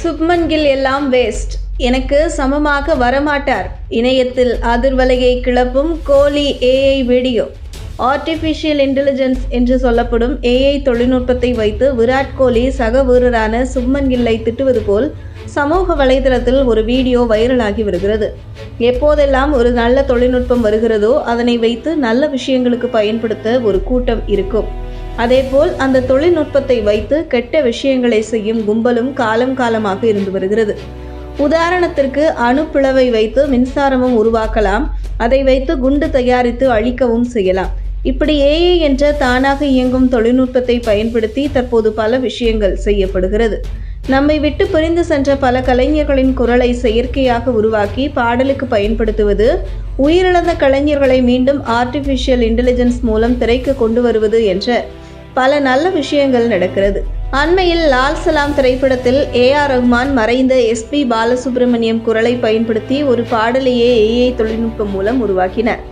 சுப்மன் கில் எல்லாம் வேஸ்ட் எனக்கு சமமாக வரமாட்டார். இணையத்தில் அதிர்வலையை கிளப்பும் Kohli AI video artificial intelligence என்று சொல்லப்படும் ஏஐ தொழில்நுட்பத்தை வைத்து விராட் கோலி சக வீரரான சுப்மன் கில்லை திட்டுவது போல் சமூக வலைதளத்தில் ஒரு வீடியோ வைரலாகி வருகிறது. எப்போதெல்லாம் ஒரு நல்ல தொழில்நுட்பம் வருகிறதோ அதனை வைத்து நல்ல விஷயங்களுக்கு பயன்படுத்த ஒரு கூட்டம் இருக்கும். அதேபோல் அந்த தொழில்நுட்பத்தை வைத்து கெட்ட விஷயங்களை செய்யும் கும்பலும் காலம் காலமாக இருந்து வருகிறது. உதாரணத்திற்கு அணுப்பிளவை வைத்து மின்சாரமும் உருவாக்கலாம் அதை வைத்து குண்டு தயாரித்து அழிக்கவும் செய்யலாம். இப்படி ஏஏ என்ற தானாக இயங்கும் தொழில்நுட்பத்தை பயன்படுத்தி தற்போது பல விஷயங்கள் செய்யப்படுகிறது. நம்மை விட்டு பிரிந்து சென்ற பல கலைஞர்களின் குரலை செயற்கையாக உருவாக்கி பாடலுக்கு பயன்படுத்துவது உயிரிழந்த கலைஞர்களை மீண்டும் ஆர்டிஃபிஷியல் இன்டெலிஜென்ஸ் மூலம் திரைக்கு கொண்டு வருவது என்ற பல நல்ல விஷயங்கள் நடக்கிறது. அண்மையில் லால் சலாம் திரைப்படத்தில் ஏ ஆர் ரஹ்மான் மறைந்த எஸ்பி பாலசுப்ரமணியம் குரலை பயன்படுத்தி ஒரு பாடலையே ஏஐ தொழில்நுட்பம் மூலம் உருவாக்கினர்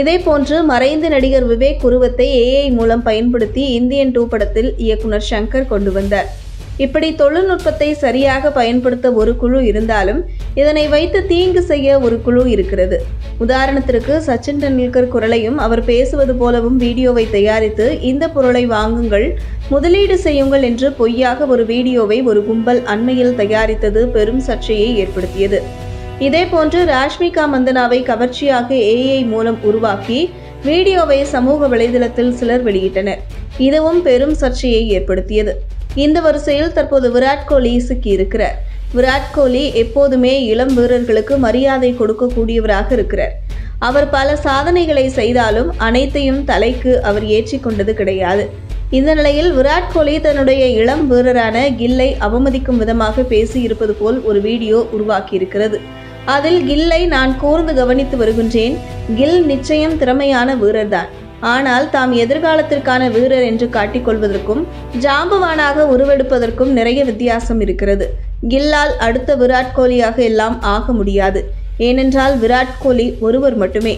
இதேபோன்று மறைந்த நடிகர் விவேக் உருவத்தை ஏஐ மூலம் பயன்படுத்தி இந்தியன் டூ படத்தில் இயக்குனர் சங்கர் கொண்டு வந்தார். இப்படி தொழில்நுட்பத்தை சரியாக பயன்படுத்த ஒரு குழு இருந்தாலும் இதனை வைத்து தீங்கு செய்ய ஒரு குழு இருக்கிறது. உதாரணத்திற்கு சச்சின் டெண்டுல்கர் குரலையும் அவர் பேசுவது போலவும் வீடியோவை தயாரித்து இந்த பொருளை வாங்குங்கள் முதலீடு செய்யுங்கள் என்று பொய்யாக ஒரு வீடியோவை ஒரு கும்பல் அண்மையில் தயாரித்தது பெரும் சர்ச்சையை ஏற்படுத்தியது. இதேபோன்று ராஷ்மிகா மந்தனாவை கவர்ச்சியாக ஏஐ மூலம் உருவாக்கி வீடியோவை சமூக வலைதளத்தில் சிலர் வெளியிட்டனர். இதுவும் பெரும் சர்ச்சையை ஏற்படுத்தியது. இந்த வரிசையில் தற்போது விராட் கோலி சிக்கியிருக்கிறார். விராட் கோலி எப்போதுமே இளம் வீரர்களுக்கு மரியாதை கொடுக்கக்கூடியவராக இருக்கிறார். அவர் பல சாதனைகளை செய்தாலும் அனைத்தையும் தலைக்கு அவர் ஏற்றிக்கொண்டது கிடையாது. இந்த நிலையில் விராட் கோலி தன்னுடைய இளம் வீரரான கில்லை அவமதிக்கும் விதமாக பேசியிருப்பது போல் ஒரு வீடியோ உருவாக்கியிருக்கிறது. அதில் கில்லை நான் கூர்ந்து கவனித்து வருகின்றேன். கில் நிச்சயம் திறமையான வீரர்தான். ஆனால் தாம் எதிர்காலத்திற்கான வீரர் என்று காட்டிக்கொள்வதற்கும் ஜாம்பவானாக உருவெடுப்பதற்கும் நிறைய வித்தியாசம் இருக்கிறது. கில்லால் அடுத்த விராட் கோலியாக எல்லாம் ஆக முடியாது. ஏனென்றால் விராட் கோலி ஒருவர் மட்டுமே.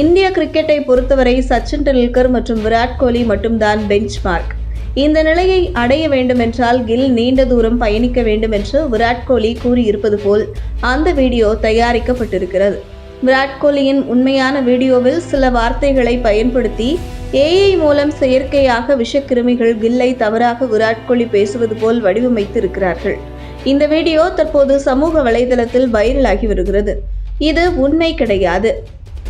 இந்திய கிரிக்கெட்டை பொறுத்தவரை சச்சின் டெண்டுல்கர் மற்றும் விராட் கோலி மட்டும்தான் பெஞ்ச் மார்க் இந்த நிலையை அடைய வேண்டுமென்றால் கில் நீண்ட தூரம் பயணிக்க வேண்டும் என்று விராட் கோலி கூறியிருப்பது போல் அந்த வீடியோ தயாரிக்கப்பட்டிருக்கிறது. விராட் கோலியின் உண்மையான வீடியோவில் சில வார்த்தைகளை பயன்படுத்தி ஏஐ மூலம் செயற்கையாக விஷக்கிருமிகள் கில்லை தவறாக விராட் கோலி பேசுவது போல் வடிவமைத்து இருக்கிறார்கள் இந்த வீடியோ தற்போது சமூக வலைதளத்தில் வைரலாகி வருகிறது. இது உண்மை கிடையாது.